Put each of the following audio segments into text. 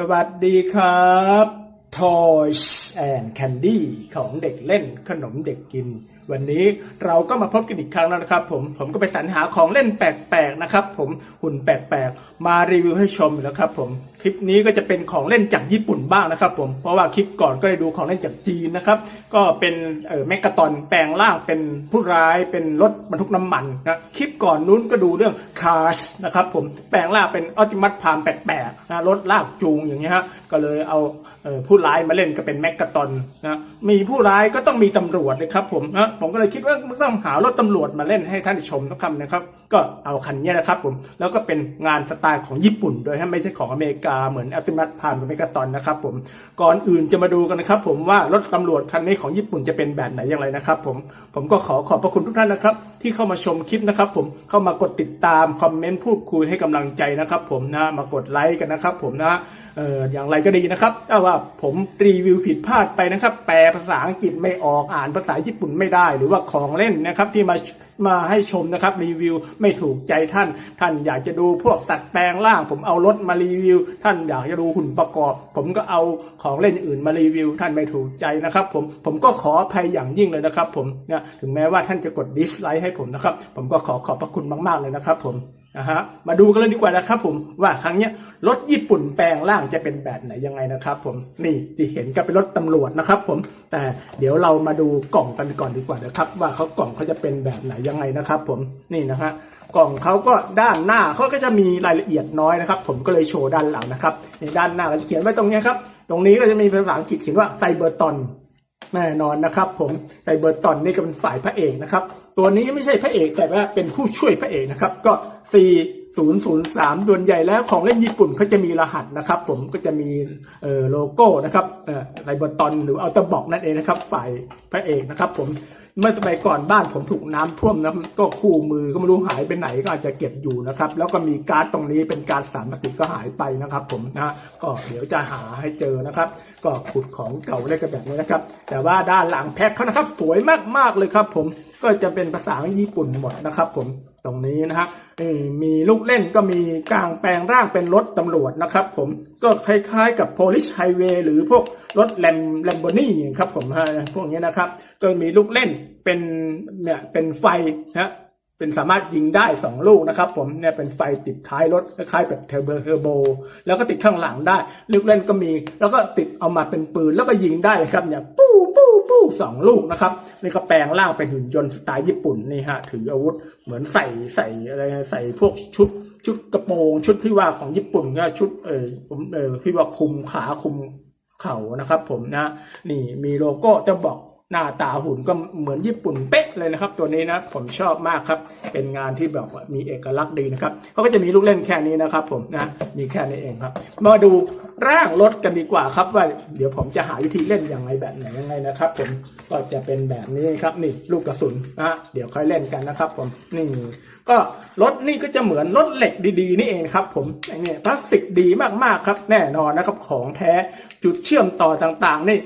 สวัสดีครับ Toys and Candy ของเด็กเล่นขนมเด็กกิน วันนี้เราก็มาพบกันอีกครั้งแล้วนะครับผม ผมก็ไปสรรหาของเล่นแปลกๆนะครับผมหุ่นแปลกๆ มารีวิวให้ชมอยู่แล้วครับผม ลิปนี้ก็จะเป็นของเล่นจากญี่ปุ่นบ้างนะครับผม เพราะว่าคลิปก่อนก็ได้ดูของเล่นจากจีนนะครับ ก็เป็นเอ่อแมกกาตอนแปลงร่างเป็นผู้ร้ายเป็นรถบรรทุกน้ำมันนะคลิปก่อนนู้นก็ดูเรื่องคาร์สนะครับผมแปลงร่างเป็นออติมัสพามแปลกๆนะรถลากจูงอย่างเงี้ยฮะก็เลยเอา ผู้ร้ายมาเล่นก็เป็นแมกกาตอนนะมีผู้ร้ายก็ต้องมีตำรวจนะครับผมนะผมก็เลยคิดว่าต้องหารถตำรวจมาเล่นให้ท่านชมทุกคำนะครับ ก็เอาคันนี้นะครับผมแล้วก็เป็นงานสไตล์ของญี่ปุ่น โดยไม่ใช่ของอเมริกาเหมือนอัลติมัตพามกับแมกกาตอนนะครับผมก่อนอื่นจะมาดูกันนะครับ ผมว่ารถตำรวจคันนี้ของญี่ปุ่นจะเป็นแบบไหนอย่างไรนะครับผมผมก็ขอขอบพระคุณทุกท่านนะครับ ที่เข้ามาชมคลิปนะครับ ผมเข้ามากดติดตามคอมเมนต์พูดคุยให้กำลังใจนะครับ ผมนะมากดไลค์กันนะครับ ผมนะ เอออย่างไรก็ดีนะครับถ้าว่าผมรีวิวผิดพลาดไปนะครับ แปลภาษาอังกฤษไม่ออกอ่านภาษาญี่ปุ่นไม่ได้ หรือว่าของเล่นนะครับที่มามาให้ชมนะครับ รีวิวไม่ถูกใจท่าน ท่านอยากจะดูพวกสัตว์แปลงร่าง ผมเอารถมารีวิว ท่านอยากจะดูหุ่นประกอบ ผมก็เอาของเล่นอื่นมารีวิว ท่านไม่ถูกใจนะครับ ผมผมก็ขออภัยอย่างยิ่งเลยนะครับ ผมเนี่ยถึงแม้ว่าท่านจะกดดิสไลค์ให้ผมนะครับ ผมก็ขอขอบพระคุณมากๆเลยนะครับ ผม นะฮะมาดูกันเลยดีกว่านะครับผมว่าครั้งเนี้ยรถญี่ปุ่นแปลงร่างจะเป็นแบบไหนยังไงนะครับผมนี่ที่เห็นก็เป็นรถตำรวจนะครับผมแต่เดี๋ยวเรามาดูกล่องกันก่อนดีกว่านะครับว่าเขากล่องเขาจะเป็นแบบไหนยังไงนะครับผมนี่นะฮะกล่องเขาก็ด้านหน้าเขาก็จะมีรายละเอียดน้อยนะครับ ผมก็เลยโชว์ด้านหลังนะครับในด้านหน้าก็จะเขียนไว้ตรงนี้ครับตรงนี้ก็จะมีภาษาอังกฤษเขียนว่าไซเบอร์ตอนแน่นอนนะครับ ผมไดเบอร์ตอนนี่ก็เป็นฝ่ายพระเอกนะครับ ตัวนี้ไม่ใช่พระเอกแต่ว่าเป็นผู้ช่วยพระเอกนะครับ ก็ 4003 ส่วนใหญ่แล้วของเล่นญี่ปุ่นเขาจะมีรหัสนะครับ ผมก็จะมีเอ่อโลโก้นะครับอ่อไรบอตอนหรืออัลตบอกนั่นเองนะครับ ฝ่ายพระเอกนะครับผม เมื่อสมัยก่อนบ้านผมถูกน้ำท่วมนะก็คู่มือก็ไม่รู้หายไปไหนก็อาจจะเก็บอยู่นะครับ แล้วก็มีการ์ดตรงนี้เป็นการ์ดสามติก็หายไปนะครับ ผมนะฮะก็เดี๋ยวจะหาให้เจอนะครับ ก็ขุดของเก่าได้กันแบบนี้นะครับ แต่ว่าด้านหลังแพ็คเขานะครับ สวยมากๆเลยครับ ผมก็จะเป็นภาษาญี่ปุ่นหมดนะครับ ผม ตรงนี้นะฮะนี่มีลูกเล่นก็มีกลางแปลงร่างเป็นรถตำรวจนะครับผมก็คล้ายๆกับ police highway หรือพวกรถแลมแลมโบนี่ครับผมพวกนี้นะครับ ก็มีลูกเล่นเป็นเนี่ยเป็นไฟนะ เป็นสามารถยิงได้ 2 ลูกนะครับผมเนี่ยเป็นไฟติดท้ายรถคล้ายแบบเทอร์โบเทอร์โบ แล้วก็ติดข้างหลังได้ลูกเล่นก็มี แล้วก็ติดเอามาเป็นปืนแล้วก็ยิงได้เลยครับเนี่ยปู้ปู้ปู้สองลูกนะครับนี่ก็แปลงร่างเป็นหุ่นยนต์สไตล์ญี่ปุ่นนี่ฮะถืออาวุธเหมือนใส่ใส่อะไรใส่พวกชุดชุดกระโปรง ชุดที่ว่าของญี่ปุ่นก็ชุดเออผมเออที่ว่าคุมขาคุมเข่านะครับผมนะนี่มีโลโก้จะบอก หน้าตาหุ่นก็เหมือนญี่ปุ่นเป๊ะเลยนะครับ ตัวนี้นะผมชอบมากครับ เป็นงานที่แบบมีเอกลักษณ์ดีนะครับเขาก็จะมีลูกเล่นแค่นี้นะครับ ผมนะมีแค่นี้เองครับ มาดูร่างรถกันดีกว่าครับว่าเดี๋ยวผมจะหาวิธีเล่นยังไงแบบไหนยังไงนะครับ ผมก็จะเป็นแบบนี้ครับนี่ลูกกระสุนนะเดี๋ยวค่อยเล่นกันนะครับ ผมนี่ก็รถนี่ก็จะเหมือนรถเหล็กดีๆ นี่เองครับ ผมไอ้นี่พลาสติกดีมากๆครับ แน่นอนนะครับของแท้จุดเชื่อมต่อต่างๆ นี่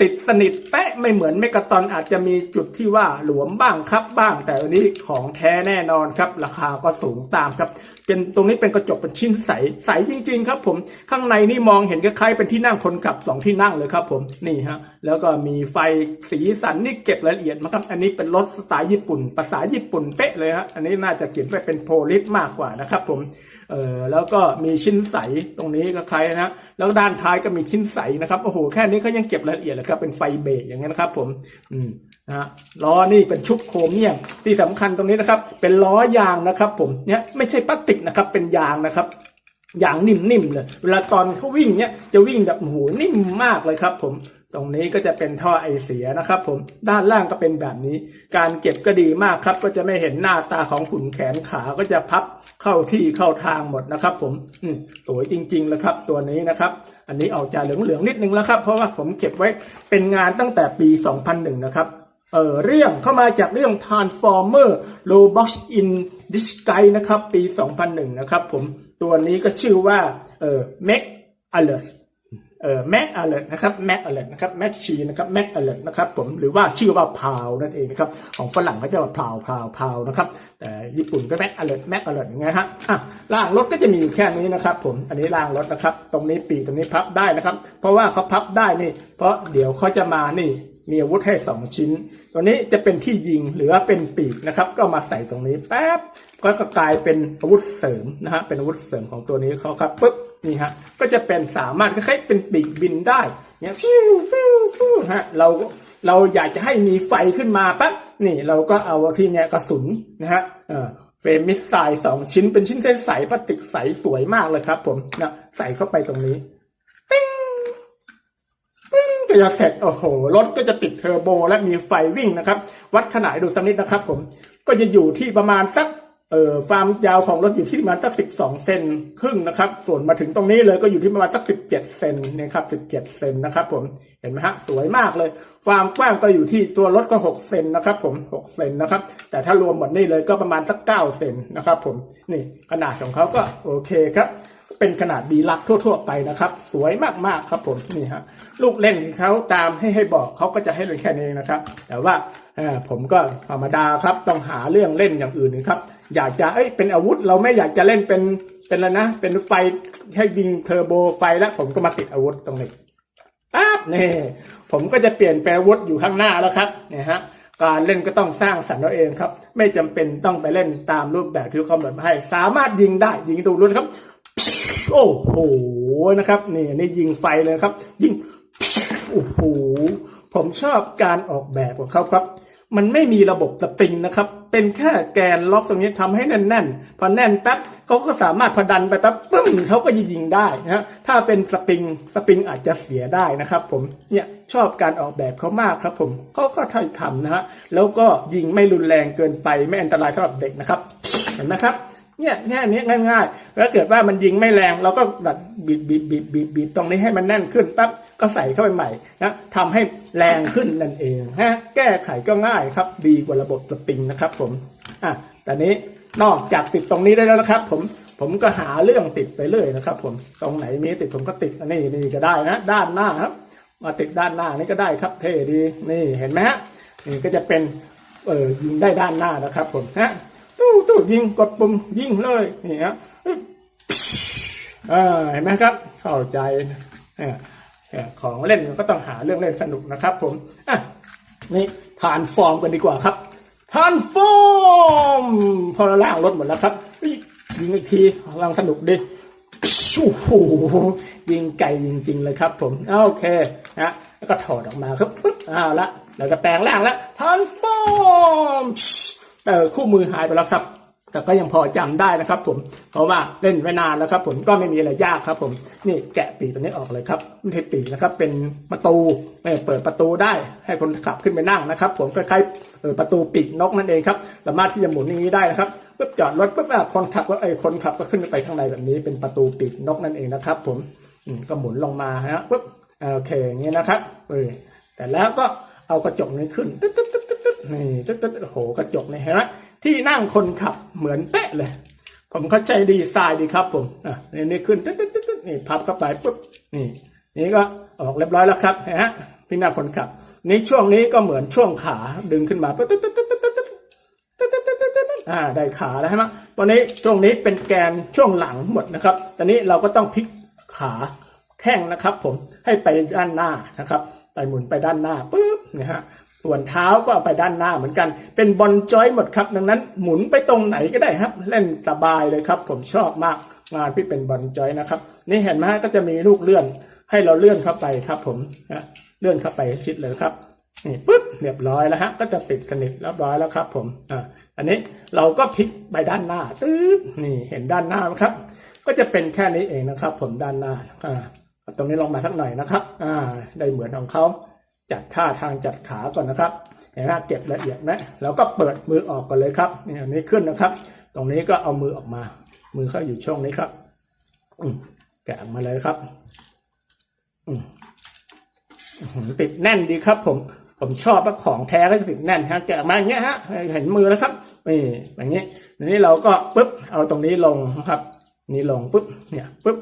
ติดสนิทแปะไม่เหมือนเมกะตอนอาจจะมีจุดที่ว่าหลวมบ้างครับบ้าง แต่อันนี้ของแท้แน่นอนครับ ราคาก็สูงตามครับ เป็นตรงนี้เป็นกระจกเป็นชิ้นใสใสจริง ๆ ครับผมข้างในนี่มองเห็นคล้ายๆเป็นที่นั่งคนขับสองที่นั่งเลยครับผมนี่ฮะแล้วก็มีไฟสีสันนี่เก็บรายละเอียดมาครับอันนี้เป็นรถสไตล์ญี่ปุ่น ภาษาญี่ปุ่นเป๊ะเลยฮะอันนี้น่าจะเขียนไปเป็นโพลิสมากกว่านะครับผมเออแล้วก็มีชิ้นใสตรงนี้ก็คล้ายนะแล้วด้านท้ายก็มีชิ้นใสนะครับโอ้โหแค่นี้เขายังเก็บรายละเอียดเลยครับเป็นไฟเบรกอย่างนี้นนะครับผมอืม นะล้อนี่เป็นชุบโครเมียมที่สำคัญตรงนี้นะครับ เป็นล้อยางนะครับผมเนี่ยไม่ใช่พลาสติกนะครับเป็นยางนะครับอย่างนิ่มๆเลย เวลาตอนเขาวิ่งเนี่ยจะวิ่งแบบโอ้โหนิ่มมากเลยครับ ผมตรงนี้ก็จะเป็นท่อไอเสียนะครับผมด้านล่างก็เป็นแบบนี้ การเก็บก็ดีมากครับ ก็จะไม่เห็นหน้าตาของขุนแขนขาก็จะพับเข้าที่เข้าทางหมดนะครับ ผมอืมสวยจริงๆแล้วครับ ตัวนี้นะครับ อันนี้ออกจะเหลืองๆนิดนึงแล้วครับ เพราะว่าผมเก็บไว้เป็นงานตั้งแต่ปี 2001 นะครับ เออเรื่องเข้ามาจากเรื่อง Transformer Robot in Disguise นะครับ ปี 2001 นะครับผมตัวนี้ก็ชื่อว่าเออ Make Alert เอ่อแม็กอเลร์นะครับแม็กอเลร์นะครับแม็กชีนะครับแม็กอเลร์นะครับผมหรือว่าชื่อว่าพาวนั่นเองนะครับของฝรั่งเขาจะว่าพาวพาวพาวนะครับแต่ญี่ปุ่นก็แม็กอเลร์แม็กอเลร์อย่างเงี้ยฮะอะล่างรถก็จะมีแค่นี้นะครับผมอันนี้ล่างรถนะครับ ตรงนี้ปีตรงนี้พับได้นะครับ เพราะว่าเขาพับได้นี่ เพราะเดี๋ยวเขาจะมานี่ มีอาวุธให้สองชิ้น ตัวนี้จะเป็นที่ยิงหรือว่าเป็นปีกนะครับ ก็มาใส่ตรงนี้แป๊บก็กลายเป็นอาวุธเสริมนะฮะเป็นอาวุธเสริมของตัวนี้เขาครับปุ๊บนี่ฮะก็จะเป็นสามารถคล้ายๆเป็นปีกบินได้เนี่ยฟิวฟิวฟิวฮะเราเราอยากจะให้มีไฟขึ้นมาปั๊บนี่เราก็เอาที่เนี่ยกระสุนนะฮะเออเฟรมมิสไซล์สองชิ้นเป็นชิ้นใสๆพลาสติกใสสวยมากเลยครับ ผมนะใส่เข้าไปตรงนี้ ก็จะเสร็จโอ้โหรถก็จะติดเทอร์โบ และมีไฟวิ่งนะครับ วัดขนาดดูสักนิดนะครับ ผมก็จะอยู่ที่ประมาณสักเอ่อความยาวของรถอยู่ที่ประมาณสักสิบสองเซนครึ่งนะครับ ส่วนมาถึงตรงนี้เลยก็อยู่ที่ประมาณสักสิบเจ็ดเซนนะครับสิบเจ็ดเซนนะครับ ผมเห็นไหมฮะสวยมากเลย ความกว้างก็อยู่ที่ตัวรถก็หกเซนนะครับ ผมหกเซนนะครับ แต่ถ้ารวมหมดนี่เลยก็ประมาณสักเก้าเซนนะครับ ผมนี่ขนาดของเขาก็โอเคครับ เป็นขนาดดีลักทั่ว ๆ ไปนะครับ สวยมากๆครับผมนี่ฮะลูกเล่นเขาตามให้ให้บอกเขาก็จะให้เล่นแค่นี้นะครับ แต่ว่าผมก็ธรรมดาครับต้องหาเรื่องเล่นอย่างอื่นนะครับ อยากจะเอ้ยเป็นอาวุธ เราไม่อยากจะเล่นเป็นเป็นอะไรนะ เป็นไฟให้ยิงเทอร์โบไฟแล้วผมก็มาติดอาวุธตรงนี้ปั๊บนี่ผมก็จะเปลี่ยนแปลวุธอยู่ข้างหน้าแล้วครับเนี่ยฮะการเล่นก็ต้องสร้างสรรค์เอาเองครับ ไม่จำเป็นต้องไปเล่นตามรูปแบบที่เขากำหนดมาให้ สามารถยิงได้ยิงดูรู้นครับ โอ้โหนะครับนี่นี่ยิงไฟเลยครับ ยิงโอ้โหผมชอบการออกแบบของเขาครับ มันไม่มีระบบสปริงนะครับ เป็นแค่แกนล็อกตรงนี้ทำให้แน่นๆ พอแน่นแป๊บเขาก็สามารถพดันไปแป๊บปึ้งเขาก็ยิงได้นะถ้าเป็นสปริงสปริงอาจจะเสียได้นะครับ ผมเนี่ยชอบการออกแบบเขามากครับ ผมเขาก็ทำทำนะฮะแล้วก็ยิงไม่รุนแรงเกินไปไม่อันตรายสำหรับเด็กนะครับเห็นไหมครับ เนี่ยแค่นี้ง่ายๆ แล้วเกิดว่ามันยิงไม่แรง เราก็ดัดบีบบีบบีบบีบบีบตรงนี้ให้มันแน่นขึ้นปั๊บก็ใส่เข้าไปใหม่นะทำให้แรงขึ้นนั่นเองฮะแก้ไขก็ง่ายครับ ดีกว่าระบบสปริงนะครับผมอะแต่นี้นอกจากติดตรงนี้ได้แล้วนะครับ ผมผมก็หาเรื่องติดไปเรื่อยนะครับ ผมตรงไหนมีติดผมก็ติดนนี้นี่ก็ได้นะ ด้านหน้าครับ มาติดด้านหน้านี่ก็ได้ครับ เท่ดีนี่เห็นไหมฮะนี่ก็จะเป็นเออยิงได้ด้านหน้านะครับ ผมฮะ ตู้ตู้ยิงกดปุ่มยิงเลยนี่ฮะอ่าเห็นไหมครับ เข้าใจเออเออของเล่นก็ต้องหาเรื่องเล่นสนุกนะครับ ผมอะนี่ทานฟอร์มกันดีกว่าครับทานฟอร์มพอเราล่างรถหมดแล้วครับยิงอีกทีลองสนุกดิโอ้โหยิงไก่จริงๆเลยครับ ผมโอเคนะแล้วก็ถอดออกมาครับปึ๊บเอาละเราจะแปลงร่างแล้วทานฟอร์ม คู่มือหายไปแล้วครับ แต่ก็ยังพอจำได้นะครับ ผม เพราะว่าเล่นไว้นานแล้วครับ ผมก็ไม่มีอะไรยากครับ ผม นี่แกะปีกตัวนี้ออกเลยครับไม่ใช่ปีกนะครับ เป็นประตูเออเปิดประตูได้ ให้คนขับขึ้นไปนั่งนะครับ ผมคล้ายๆประตูปีกนกนั่นเองครับ สามารถที่จะหมุนอย่างนี้ได้นะครับปุ๊บจอดรถปุ๊บคนขับก็ไอ้ยคนขับก็ขึ้นไปข้างในแบบนี้ เป็นประตูปีกนกนั่นเองนะครับผมอืมก็หมุนลงมาฮะปุ๊บโอเคอย่างนี้นะครับเออแต่แล้วก็เอากระจกนี้ขึ้นตึ๊ดตึ๊ดตึ๊ดตึ๊ดตึ๊ด นี่ตึ๊ดตึ๊ดโหกระจกเนี่เห็นไหมที่นั่งคนขับเหมือนเป๊ะเลย ผมเข้าใจดีไซน์ดีครับผมอะนี่นี่ขึ้นตึ๊ดตึ๊ดตึ๊ดนี่พับเข้าไปปุ๊บนี่ นี่ก็ออกเรียบร้อยแล้วครับนะฮะที่นั่งคนขับ นี่ช่วงนี้ก็เหมือนช่วงขาดึงขึ้นมาปุ๊ดตึ๊ดตึ๊ดตึ๊ดตึ๊ดอ่าได้ขาแล้วใช่ไหมตอนนี้ช่วงนี้เป็นแกนช่วงหลังหมดนะครับ ตอนนี้เราก็ต้องพลิกขาแข้งนะครับ ผมให้ไปด้านหน้านะครับ ไปหมุนไปด้านหน้าปุ๊บนะฮะ ส่วนเท้าก็าไปด้านหน้าเหมือนกัน เป็นบอลจอยหมดครับ ดังนั้นหมุนไปตรงไหนก็ได้ครับ เล่นสบายเลยครับ ผมชอบมากงานที่เป็นบอลจอยนะครับ นี่เห็นไหมฮะก็จะมีลูกเลื่อน ให้เราเลื่อนเข้าไปครับผมนะเลื่อนเข้าไปชิดเลยครับนี่ปึ๊บเรียบร้อยแล้วฮะก็จะติดสนิทเรียบร้อยแล้วครับ ผมอ่าอันนี้เราก็พลิกไปด้านหน้าตึ๊บนี่เห็นด้านหน้าไหมครับ ก็จะเป็นแค่นี้เองนะครับ ผมด้านหน้าอ่าเอาตรงนี้ลงมาสักหน่อยนะครับ อ่า ได้เหมือนของเขา จัดท่าทางจัดขาก่อนนะครับเห็นไหมเก็บละเอียดนะแล้วก็เปิดมือออกก่อนเลยครับนี่อันนี้ขึ้นนะครับ ตรงนี้ก็เอามือออกมา มือเข้าอยู่ช่องนี้ครับอืมแกะมาเลยครับอืมติดแน่นดีครับ ผมผมชอบว่าของแท้ก็จะติดแน่นฮะแกะมาอย่างเงี้ยฮะเห็นมือแล้วครับนี่อย่างนี้ยทีนี้เราก็ปุ๊บเอาตรงนี้ลงนะครับ นี่ลงปุ๊บเนี่ยปุ๊บ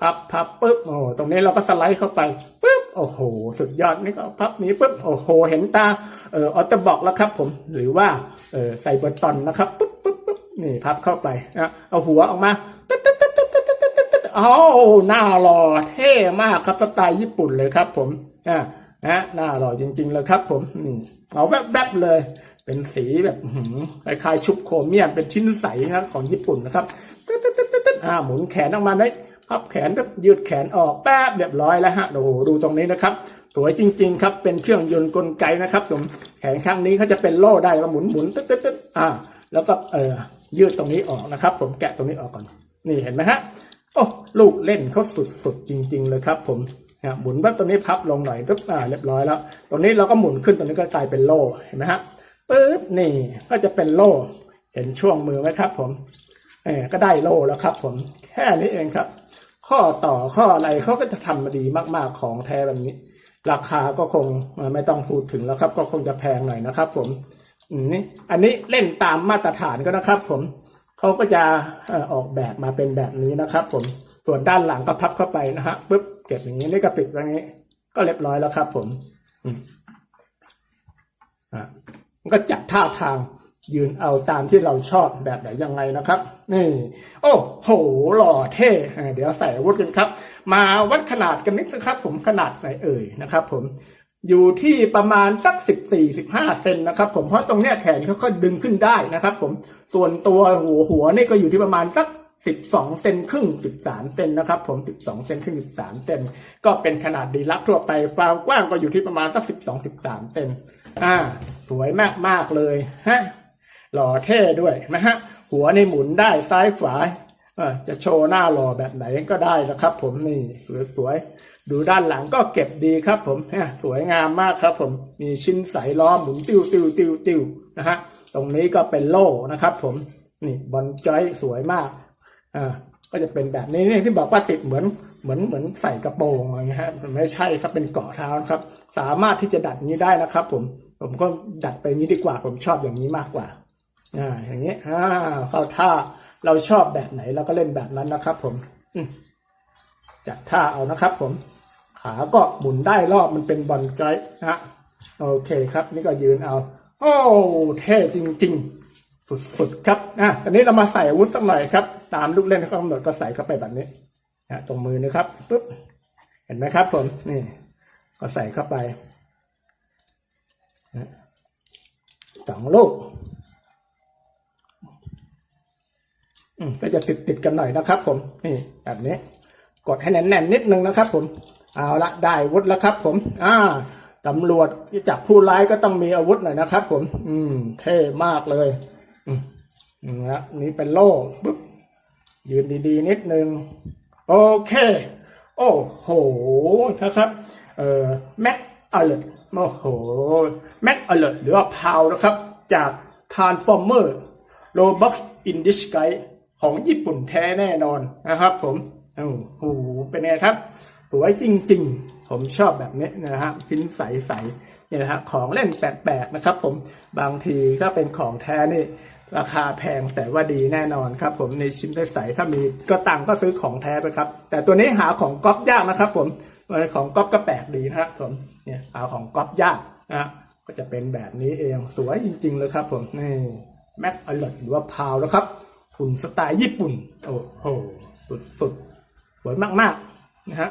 พับพับปุ๊บโอ้ตรงนี้เราก็สไลด์เข้าไปปุ๊บ โอ้โห สุดยอดนี่ก็พับนี้ปุ๊บโอ้โห เห็นตาเออออโตบอกแล้วครับ ผมหรือว่าเอ่อไซเบอร์ตอนนะครับปุ๊บปุ๊บปุ๊บนี่พับเข้าไปนะเอาหัวออกมาตึ๊ดตึ๊ดตึ๊ดตึ๊ดตึ๊ดตึ๊ดตึ๊ดโอ้หน้าหล่อเท่มากครับสไตล์ญี่ปุ่นเลยครับ ผมอ่านะหน้าหล่อจริง ๆ เลยครับ ผมเอาแวบๆเลย เป็นสีแบบคล้ายๆชุบโครเมียมเป็นชิ้นใสนะของญี่ปุ่นนะครับตึ๊ดตึ๊ดตึ๊ดตึ๊ดอ่าหมุนแขนออกมาได้ พับแขนแบบยืดแขนออกแป๊บเรียบร้อยแล้วฮะโอ้โหดูตรงนี้นะครับ สวยจริง ๆ ครับ เป็นเครื่องยนต์กลไกนะครับผมแขนข้างนี้เขาจะเป็นโล่ได้แล้วหมุนหมุนตึ๊ดตึ๊ดตึ๊ดอ่า แล้วก็เออยืดตรงนี้ออกนะครับ ผมแกะตรงนี้ออกก่อน นี่เห็นไหมฮะโอ้ลูกเล่นเขาสุดๆจริง ๆ เลยครับ ผมอะหมุนว่าตรงนี้พับลงหน่อยปุ๊บอ่าเรียบร้อยแล้ว ตรงนี้เราก็หมุนขึ้นตรงนี้ก็กลายเป็นโล่เห็นไหมฮะปุ๊บนี่ก็จะเป็นโล่เห็นช่วงมือไหมครับ ผมเออก็ได้โล่แล้วครับ ผมแค่นี้เองครับ ข้อต่อข้ออะไรเขาก็จะทำมาดีมากๆของแท้แบบนี้ ราคาก็คงไม่ต้องพูดถึงแล้วครับ ก็คงจะแพงหน่อยนะครับ ผมนี่อันนี้เล่นตามมาตรฐานก็นะครับ ผมเขาก็จะออกแบบมาเป็นแบบนี้นะครับ ผมส่วนด้านหลังก็พับเข้าไปนะฮะปุ๊บเก็บอย่างนี้นี่ก็ปิดอย่างนี้ ก็เรียบร้อยแล้วครับ ผมอืมอะมันก็จัดท่าทาง ยืนเอาตามที่เราชอบแบบไหนยังไงนะครับ นี่ โอ้โหหล่อเท่เดี๋ยวใส่อาวุธกันครับ มาวัดขนาดกันนิดนะครับ ผมขนาดไหนเอ่ยนะครับ ผมอยู่ที่ประมาณสักสิบสี่สิบห้าเซนนะครับ ผมเพราะตรงเนี้ยแขนเขาก็ดึงขึ้นได้นะครับ ผมส่วนตัวหัวหัวนี่ก็อยู่ที่ประมาณสักสิบสองเซนครึ่งสิบสามเซนนะครับ ผมสิบสองเซนครึ่งสิบสามเซนก็เป็นขนาดดีลักทั่วไปความกว้างก็อยู่ที่ประมาณสักสิบสองสิบสามเซนอ่า สวยมากมากเลยฮะ หล่อเท่ด้วยนะฮะหัวในหมุนได้ซ้ายขวาจะโชว์หน้าหล่อแบบไหนก็ได้นะครับ ผมนี่สวยๆดูด้านหลังก็เก็บดีครับผมสวยงามมากครับ ผมมีชิ้นใสล้อหมุนติ้วติ้วติ้วติ้วนะฮะตรงนี้ก็เป็นโล่นะครับ ผมนี่บอลจอยสวยมากอ่าก็จะเป็นแบบนี้นี่ที่บอกว่าติดเหมือนเหมือนเหมือนใส่กระโปรงอะไรเงี้ยฮะมันไม่ใช่ครับเป็นเกาะเท้านะครับ สามารถที่จะดัดนี้ได้นะครับ ผมผมก็ดัดไปนี้ดีกว่า ผมชอบอย่างนี้มากกว่า อ่าอย่างนี้อ่าเข้าท่าเราชอบแบบไหนเราก็เล่นแบบนั้นนะครับผมจัดท่าเอานะครับผม ขาก็หมุนได้รอบมันเป็นบอลไกด์นะฮะโอเคครับ นี่ก็ยืนเอา โอ้เท่จริง ๆ สุดๆครับอะตอนนี้เรามาใส่อาวุธสักหน่อยครับ ตามลูกเล่นที่เขากำหนดก็ใส่เข้าไปแบบนี้นะตรงมือนะครับปุ๊บเห็นไหมครับผมนี่ ก็ใส่เข้าไปนะสองลูก อืม ก็จะติดติดๆกันหน่อยนะครับ ผมนี่แบบนี้ กดให้แน่นๆนิดนึงนะครับ ผมเอาละได้อวุธแล้วครับ ผม อ่าตำรวจที่จับผู้ร้ายก็ต้องมีอาวุธหน่อยนะครับ ผม อืม เท่มากเลย อืมอืมแล้วนี่เป็นโล่ปุ๊บยืนดีๆ นิดนึง โอเค โอ้โหนะครับ เอ่อแม็กอเลตโอ้โหแม็กอเลตหรือว่าพาวนะครับ จาก Transformer Robot in Disguise ของญี่ปุ่นแท้แน่นอนนะครับ ผมโอ้โหเป็นไงครับสวยจริง ๆ ผมชอบแบบนี้นะฮะชิ้นใสๆเนี่ยนะฮะของเล่นแปลกๆนะครับ ผมบางทีก็เป็นของแท้นี่ราคาแพงแต่ว่าดีแน่นอนครับ ผมในชิ้นใสๆถ้ามีก็ตังก็ซื้อของแท้ไปครับ แต่ตัวนี้หาของก๊อปยากนะครับ ผมของก๊อปก็แปลกดีนะครับผมเนี่ยหาของก๊อปยากนะก็จะเป็นแบบนี้เองสวยจริง ๆ เลยครับ ผมนี่แม็กอลอหรือว่าพาวแล้วครับ หุ่นสไตล์ญี่ปุ่น โอ้โห สุดๆสวยมากๆนะฮะ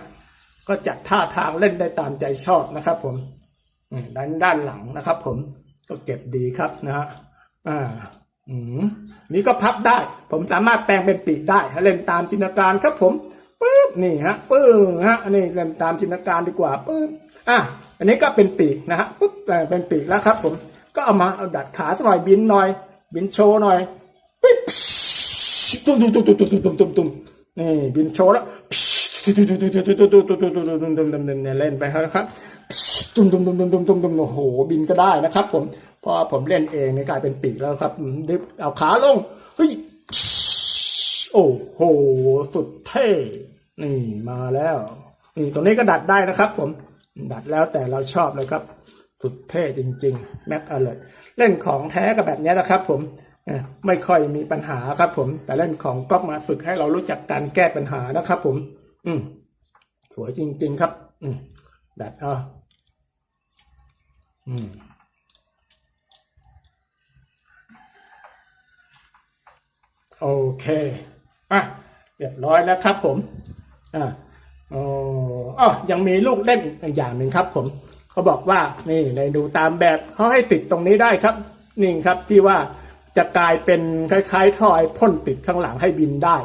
ก็จัดท่าทางเล่นได้ตามใจชอบนะครับผมด้านด้านหลังนะครับผม ก็เก็บดีครับนะฮะ อ่า อืมนี่ก็พับได้ ผมสามารถแปลงเป็นปีกได้ เล่นตามจินตนาการครับผมปึ๊บนี่ฮะปึ๊บฮะอันนี้เล่นตามจินตนาการดีกว่าปึ๊บอะอันนี้ก็เป็นปีกนะฮะปึ๊บแปลงเป็นปีกแล้วครับ ผม ก็เอามาเอาดัดขาสักหน่อยบินหน่อย บินโชว์หน่อยปิ๊บ ตุ้มตุ้มตุ้มตุ้มตุ้มตุ้มตุ้มตุ้มนี่บินโชว์แล้วตุ้มตุ้มตุ้มตุ้มตุ้มตุ้มตุ้มตุ้มตุ้มตุ้มตุ้มตุ้มตุ้มตุ้มเนี่ยเล่นไปครับตุ้มตุ้มตุ้มตุ้มตุ้มตุ้มตุ้มโอ้โหบินก็ได้นะครับผมพอผมเล่นเองนี่กลายเป็นปีกแล้วครับดิบเอาขาลงเฮ้ยโอ้โหสุดเท่นี่มาแล้วนี่ตรงนี้ก็ดัดได้นะครับ ผมดัดแล้วแต่เราชอบเลยครับสุดเท่จริงๆแม็กอเลตเล่นของแท้กับแบบนี้นะครับ ผม ไม่ค่อยมีปัญหาครับผม แต่เล่นของก๊อปมาฝึกให้เรารู้จักการแก้ปัญหานะครับผม อืมสวยจริง ๆ ครับ อืมดัดเอาอืมโอเคอะเรียบร้อยแล้วครับผมอ่าโอ้อ๋อยังมีลูกเล่นอีกอย่างหนึ่งครับ ผมเขาบอกว่านี่ในดูตามแบบเขาให้ติดตรงนี้ได้ครับ นี่ครับที่ว่า จะกลายเป็นคล้ายๆทอยพ่นติดข้างหลังให้บินได้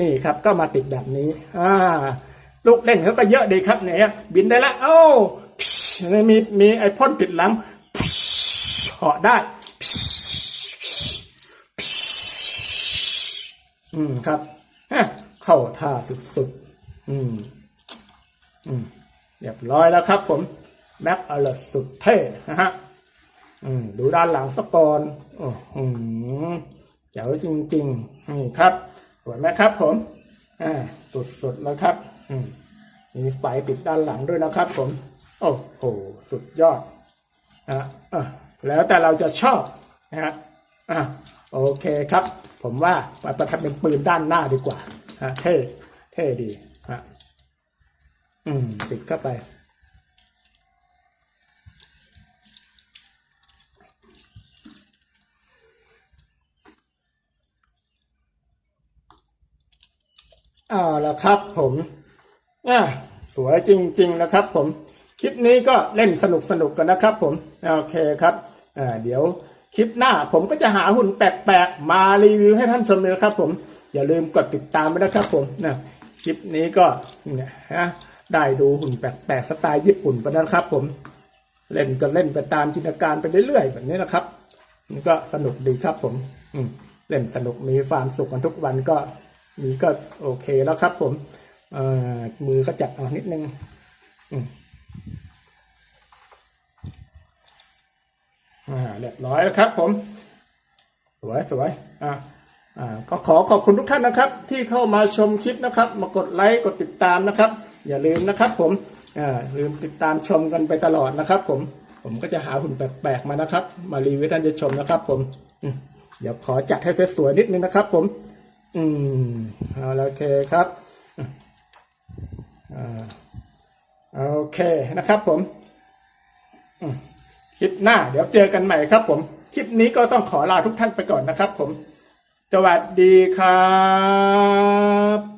นี่ครับก็มาติดแบบนี้อ่าลูกเล่นเขาก็เยอะดีครับเนี่ยบินได้ละโอ้ามีมีไอพ่นติดหลังเหาะได้อืมครับเข้าท่าสุดๆอืมอืมเรียบร้อยแล้วครับผม แม็กอลสุดเท่นะฮะ อืมดูด้านหลังสกอนโอ้โหเจ๋วจริงๆนี่ครับสวยไหมครับผมอ่าสุดๆแล้วครับ อืมมีไฟติดด้านหลังด้วยนะครับ ผม โอ้โหสุดยอดอะอะแล้วแต่เราจะชอบนะฮะอะโอเคครับ ผมว่ามาประทับเป็นปืนด้านหน้าดีกว่าฮะเท่เท่ดีฮะอืมติดเข้าไป เอาละครับผมอ่าสวยจริง ๆ นะครับ ผม คลิปนี้ก็เล่นสนุกสนุกกันนะครับ ผมโอเคครับอ่าเดี๋ยวคลิปหน้าผมก็จะหาหุ่นแปลกๆมารีวิวให้ท่านชมเลยนะครับ ผมอย่าลืมกดติดตามไว้นะครับ ผมนะคลิปนี้ก็เนี่ยนะได้ดูหุ่นแปลกๆสไตล์ญี่ปุ่นไปนะครับ ผม เล่นก็เล่นไปตามจินตนาการไปเรื่อยๆแบบนี้นะครับมันก็สนุกดีครับ ผม อืมเล่นสนุกมีความสุขกันทุกวันก็ มีก็โอเคแล้วครับผมมือก็จับเอานิดนึงอ่าเรียบร้อยแล้วครับผม สวยสวยอ่าอ่าก็ขอขอบคุณทุกท่านนะครับ ที่เข้ามาชมคลิปนะครับ มากดไลค์กดติดตามนะครับ อย่าลืมนะครับ ผมอ่าลืมติดตามชมกันไปตลอดนะครับ ผม ผมก็จะหาหุ่นแปลกๆมานะครับ มารีวิวให้ท่านจะชมนะครับ ผมเดี๋ยวขอจัดให้สวยๆนิดนึงนะครับ ผม อืมเอาละโอเคครับอ่าโอเคนะครับผมมคลิปหน้าเดี๋ยวเจอกันใหม่ครับผม คลิปนี้ก็ต้องขอลาทุกท่านไปก่อนนะครับผม สวัสดีครับ